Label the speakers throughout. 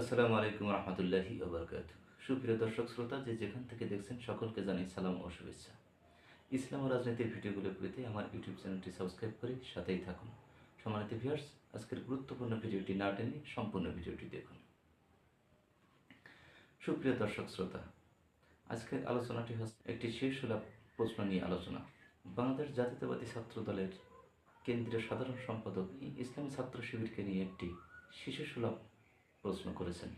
Speaker 1: আসসালামু আলাইকুম রহমতুল্লাহি ওবরকাত সুপ্রিয় দর্শক শ্রোতা, যে যেখান থেকে দেখছেন সকলকে জানাই সালাম ও শুভেচ্ছা। ইসলাম ও রাজনীতির ভিডিওগুলো পেতে আমার ইউটিউব চ্যানেলটি সাবস্ক্রাইব করে সাথেই থাকুন। সম্মানিত ভিউয়ার্স আজকের গুরুত্বপূর্ণ ভিডিওটি না টেনে সম্পূর্ণ ভিডিওটি দেখুন। সুপ্রিয় দর্শক শ্রোতা, আজকের আলোচনাটি হচ্ছে একটি শীর্ষলাভ প্রশ্ন নিয়ে আলোচনা। বাংলাদেশ জাতীয়তাবাদী ছাত্র দলের কেন্দ্রীয় সাধারণ সম্পাদক ইসলামী ছাত্র শিবিরকে নিয়ে একটি শিশু সুলভ প্রশ্ন করেছেন।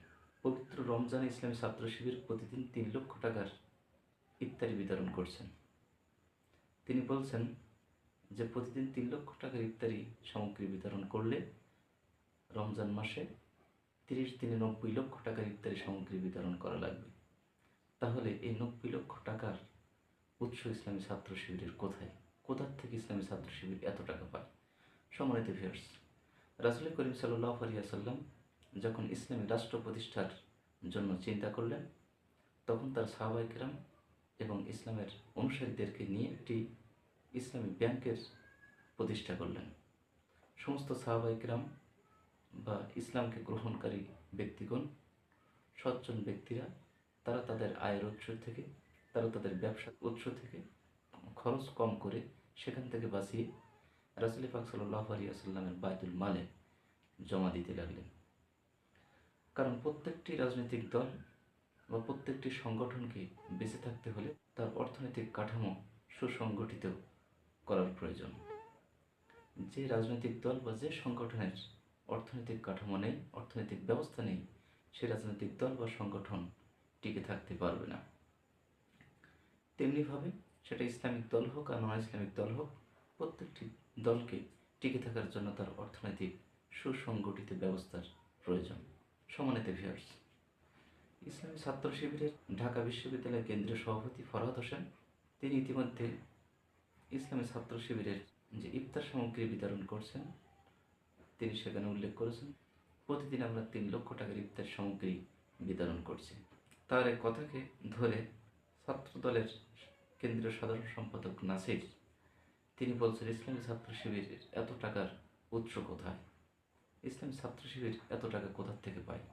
Speaker 1: পবিত্র রমজান ইসলামী ছাত্র শিবির প্রতিদিন তিন লক্ষ টাকার ইফতারি বিতরণ করছেন। তিনি বলছেন যে, প্রতিদিন তিন লক্ষ টাকার ইফতারি সামগ্রী বিতরণ করলে রমজান মাসে তিরিশ দিনে নব্বই লক্ষ টাকার ইফতারি সামগ্রী বিতরণ করা লাগবে। তাহলে এই নব্বই লক্ষ টাকার উৎস ইসলামী ছাত্র শিবিরের কোথায়? কোথার থেকে ইসলামী ছাত্র শিবির এত টাকা পায়? সম্মানিত ভিউয়ার্স রাসুল করিম সাল্লাহ আলিয়াসাল্লাম যখন ইসলামী রাষ্ট্র প্রতিষ্ঠার জন্য চিন্তা করলেন, তখন তার সাহাবাইকেরাম এবং ইসলামের অনুসারীদেরকে নিয়ে একটি ইসলামী ব্যাংকের প্রতিষ্ঠা করলেন। সমস্ত সাহাবাইকেরাম বা ইসলামকে গ্রহণকারী ব্যক্তিগণ, সজ্জন ব্যক্তিরা, তারা তাদের আয়ের উৎস থেকে, তারা তাদের ব্যবসার উৎস থেকে খরচ কম করে সেখান থেকে বাঁচিয়ে রাসুল পাক সাল্লাহ আলিয়াসাল্লামের বায়তুল মালে জমা দিতে লাগলেন। কারণ প্রত্যেকটি রাজনৈতিক দল বা প্রত্যেকটি সংগঠনকে বেঁচে থাকতে হলে তার অর্থনৈতিক কাঠামো সুসংগঠিত করার প্রয়োজন। যে রাজনৈতিক দল বা যে সংগঠনের অর্থনৈতিক কাঠামো নেই, অর্থনৈতিক ব্যবস্থা নেই, সে রাজনৈতিক দল বা সংগঠন টিকে থাকতে পারবে না। তেমনিভাবে সেটা ইসলামিক দল হোক আর নন ইসলামিক দল হোক, প্রত্যেকটি দলকে টিকে থাকার জন্য তার অর্থনৈতিক সুসংগঠিত ব্যবস্থার প্রয়োজন। সমানিত ভিউয়ার্স ইসলামী ছাত্র শিবিরের ঢাকা বিশ্ববিদ্যালয়ের কেন্দ্রীয় সভাপতি ফরহাদ হোসেন, তিনি ইতিমধ্যে ইসলামী ছাত্র শিবিরের যে ইফতার সামগ্রী বিতরণ করছেন, তিনি সেখানে উল্লেখ করেছেন, প্রতিদিন আমরা তিন লক্ষ টাকার ইফতার সামগ্রী বিতরণ করছি। তার এক কথাকে ধরে ছাত্র দলের কেন্দ্রীয় সাধারণ সম্পাদক নাসির, তিনি বলছেন, ইসলামী ছাত্র শিবিরের এত টাকার উৎস কোথায়? ইসলামী ছাত্র শিবির এত টাকা কোথার থেকে পায়?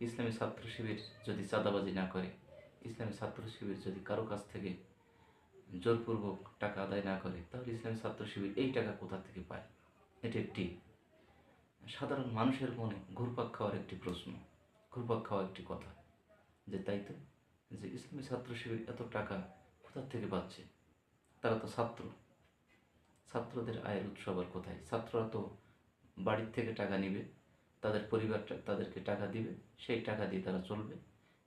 Speaker 1: ইসলামী ছাত্র শিবির যদি চাঁদাবাজি না করে, ইসলামী ছাত্র শিবির যদি কারও কাছ থেকে জোরপূর্বক টাকা আদায় না করে, তাহলে ইসলামী ছাত্র শিবির এই টাকা কোথা থেকে পায়? এটি একটি সাধারণ মানুষের মনে ঘুরপাক খাওয়ার একটি প্রশ্ন, ঘুরপাক খাওয়া একটি কথা, যে তাই তো? যে ইসলামী ছাত্র শিবির এত টাকা কোথার থেকে পাচ্ছে? তারা তো ছাত্র। ছাত্রদের আয়ের উৎস আবার কোথায়? ছাত্ররা তো বাড়ির থেকে টাকা নিবে, তাদের পরিবারটা তাদেরকে টাকা দিবে, সেই টাকা দিয়ে তারা চলবে।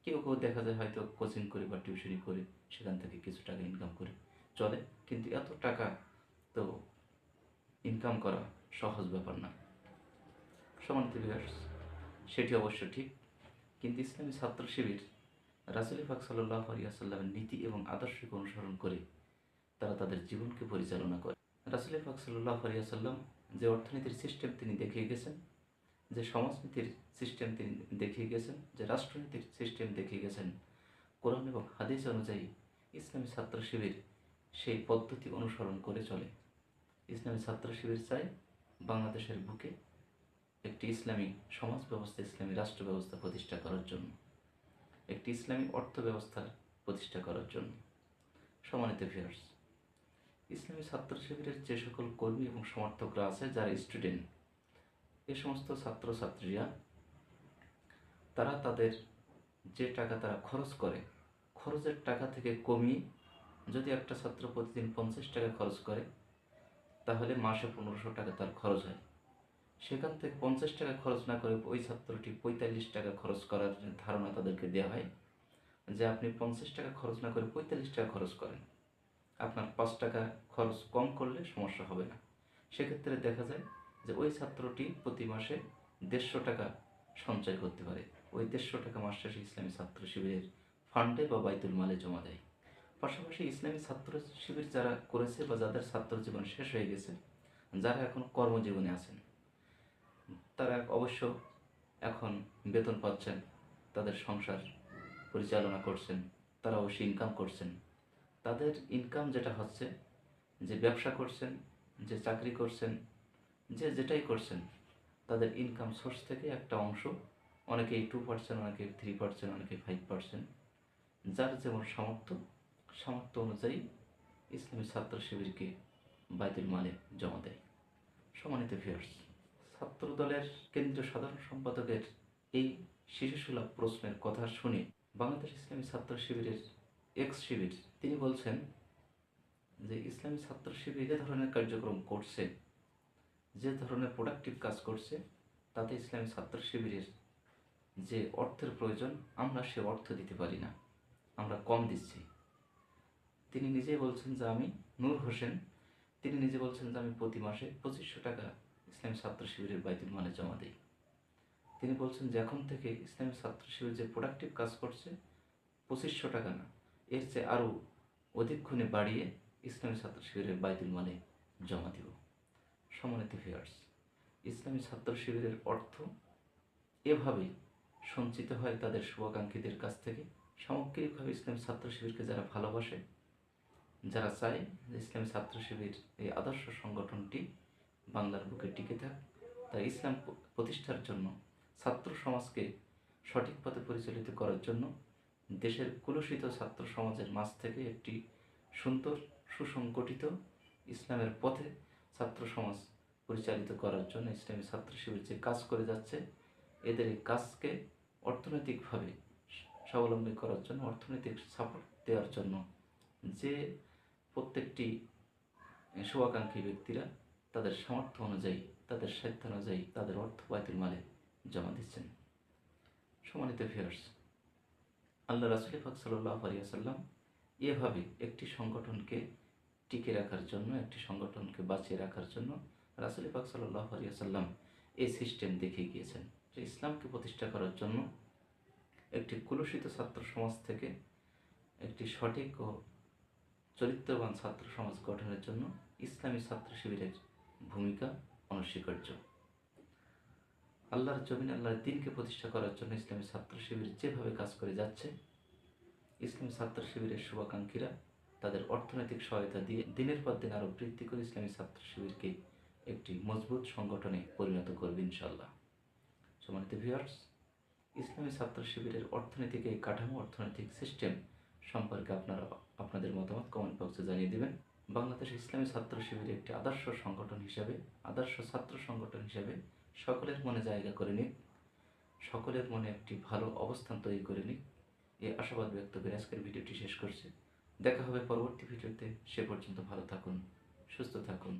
Speaker 1: কেউ কেউ দেখা যায় হয়তো কোচিং করে বা টিউশনি করে, সেখান থেকে কিছু টাকা ইনকাম করে, চলে। কিন্তু এত টাকা তো ইনকাম করা সহজ ব্যাপার না। সমানিত সেটি অবশ্য ঠিক। কিন্তু ইসলামী ছাত্র শিবির রাসুল ফাক সাল্লাহ আলিয়াসাল্লামের নীতি এবং আদর্শকে অনুসরণ করে তারা তাদের জীবনকে পরিচালনা করে। রাসুল ফাক সাল্লাহ আলিয়াসাল্লাম যে অর্থনীতির সিস্টেম তিনি দেখিয়ে গেছেন, যে সমাজনীতির সিস্টেম তিনি দেখিয়ে গেছেন, যে রাষ্ট্রনীতির সিস্টেম দেখিয়ে গেছেন, কোরআন এবং হাদিস অনুযায়ী ইসলামী ছাত্র শিবির সেই পদ্ধতি অনুসরণ করে চলে। ইসলামী ছাত্র শিবির চায় বাংলাদেশের বুকে একটি ইসলামী সমাজ ব্যবস্থা, ইসলামী রাষ্ট্র ব্যবস্থা প্রতিষ্ঠা করার জন্য। একটি ইসলামী অর্থ ব্যবস্থা প্রতিষ্ঠা করার জন্য। সমানিত ভিউয়ার্স ইসলামী ছাত্র শিবিরের যে সকল কর্মী এবং সমর্থকরা আছে, যারা স্টুডেন্ট এ সমস্ত ছাত্রছাত্রীরা, তারা তাদের যে টাকা তারা খরচ করে, খরচের টাকা থেকে কমিয়ে যদি একটা ছাত্র প্রতিদিন পঞ্চাশ টাকা খরচ করে, তাহলে মাসে পনেরোশো টাকা তার খরচ হয়। সেখান থেকে পঞ্চাশ টাকা খরচ না করে ওই ছাত্রটি পঁয়তাল্লিশ টাকা খরচ করার ধারণা তাদেরকে দেওয়া হয় যে আপনি পঞ্চাশ টাকা খরচ না করে পঁয়তাল্লিশ টাকা খরচ করেন। আপনার পাঁচ টাকা খরচ কম করলে সমস্যা হবে না। সেক্ষেত্রে দেখা যায় যে ওই ছাত্রটি প্রতি মাসে দেড়শো টাকা সঞ্চয় করতে পারে। ওই দেড়শো টাকা মাস শেষে ইসলামী ছাত্র শিবিরের ফান্ডে বা বাইতুল মালে জমা দেয়। পাশাপাশি ইসলামী ছাত্র শিবির যারা করেছে বা যাদের ছাত্র জীবন শেষ হয়ে গেছে, যারা এখন কর্মজীবনে আছেন, তারা অবশ্য এখন বেতন পাচ্ছেন, তাদের সংসার পরিচালনা করছেন তারা অবশ্যই ইনকাম করছেন। তাদের ইনকাম যেটা হচ্ছে, যে ব্যবসা করছেন, যে চাকরি করছেন, যে যেটাই করছেন, তাদের ইনকাম সোর্স থেকে একটা অংশ অনেকে টু পার্সেন্ট অনেকে থ্রি পার্সেন্ট অনেকে ফাইভ পার্সেন্ট যার যেমন সামর্থ্য সামর্থ্য অনুযায়ী ইসলামী ছাত্র শিবিরকে বাইতুল মালে জমা দেয়। সমানিত ভিউয়ার্স ছাত্র দলের কেন্দ্রীয় সাধারণ সম্পাদকের এই শিশুসুলভ প্রশ্নের কথা শুনে বাংলাদেশ ইসলামী ছাত্র শিবিরের এক্স শিবির, তিনি বলছেন যে ইসলামী ছাত্র শিবির যে ধরনের কার্যক্রম করছে, যে ধরনের প্রোডাক্টিভ কাজ করছে, তাতে ইসলামী ছাত্র শিবিরের যে অর্থের প্রয়োজন, আমরা সে অর্থ দিতে পারি না, আমরা কম দিচ্ছি। তিনি নিজেই বলছেন যে আমি নূর হোসেন, তিনি নিজে বলছেন যে আমি প্রতি মাসে পঁচিশশো টাকা ইসলামী ছাত্র শিবিরের বাইতুল মালে জমা দিই। তিনি বলছেন যে এখন থেকে ইসলামী ছাত্র শিবির যে প্রোডাক্টিভ কাজ করছে, পঁচিশশো টাকা না এর চেয়ে আরও অধিক গুণে বাড়িয়ে ইসলামী ছাত্র শিবিরের বাইতুল মালে জমা দিব। সম্মানিত ভিউয়ার্স ইসলামী ছাত্র শিবিরের অর্থ এভাবেই সঞ্চিত হয় তাদের শুভাকাঙ্ক্ষীদের কাছ থেকে। সামগ্রিকভাবে ইসলামী ছাত্র শিবিরকে যারা ভালোবাসে, যারা চায় যে ইসলামী ছাত্র শিবির এই আদর্শ সংগঠনটি বাংলার বুকে টিকে থাক তাই ইসলাম প্রতিষ্ঠার জন্য, ছাত্র সমাজকে সঠিক পথে পরিচালিত করার জন্য দেশের কুলসিত ছাত্র সমাজের মাঝ থেকে একটি সুন্দর, সুসংগঠিত ইসলামের পথে ছাত্র সমাজ পরিচালিত করার জন্য ইসলামী ছাত্র শিবির যে কাজ করে যাচ্ছে, এদের এই কাজকে অর্থনৈতিকভাবে স্বাবলম্বী করার জন্য, অর্থনৈতিক সাপোর্ট দেওয়ার জন্য যে প্রত্যেকটি শুভাকাঙ্ক্ষী ব্যক্তিরা তাদের সামর্থ্য অনুযায়ী, তাদের সাধ্য অনুযায়ী তাদের অর্থ বাইতুল মালে জমা দিচ্ছেন। সম্মানিত ভিউয়ার্স আল্লাহ রাসুল ফাক সাল্লাহ এভাবে একটি সংগঠনকে টিকে রাখার জন্য, একটি সংগঠনকে বাঁচিয়ে রাখার জন্য রাসুল পাক সাল্লাহ আলিয়াল্লাম এই সিস্টেম দেখিয়ে গিয়েছেন যে ইসলামকে প্রতিষ্ঠা করার জন্য একটি কুলসিত ছাত্র সমাজ থেকে একটি সঠিক ও চরিত্রবান ছাত্র সমাজ গঠনের জন্য ইসলামী ছাত্র শিবিরের ভূমিকা অনস্বীকার্য। আল্লাহর জমিন আল্লাহর দিনকে প্রতিষ্ঠা করার জন্য ইসলামী ছাত্র শিবির যেভাবে কাজ করে যাচ্ছে, ইসলামী ছাত্র শিবিরের শুভাকাঙ্ক্ষীরা তাদের অর্থনৈতিক সহায়তা দিয়ে দিনের পর দিন আরও বৃদ্ধি করে ইসলামী ছাত্র শিবিরকে একটি মজবুত সংগঠনে পরিণত করবে ইনশাল্লাহ সম্মানিত ভিউয়ার্স ইসলামী ছাত্র শিবিরের অর্থনৈতিক এই কাঠামো, অর্থনৈতিক সিস্টেম সম্পর্কে আপনারা, আপনাদের মতামত কমেন্ট বক্সে জানিয়ে দেবেন। বাংলাদেশ ইসলামী ছাত্র শিবির একটি আদর্শ সংগঠন হিসেবে, আদর্শ ছাত্র সংগঠন হিসেবে সকলের মনে জায়গা করে নিক, সকলের মনে একটি ভালো অবস্থান তৈরি করে নিক। এই আশাবাদ ব্যক্ত করে আজকের ভিডিওটি শেষ করছে। দেখা হবে পরবর্তী ভিডিওতে। সে পর্যন্ত ভালো থাকুন, সুস্থ থাকুন।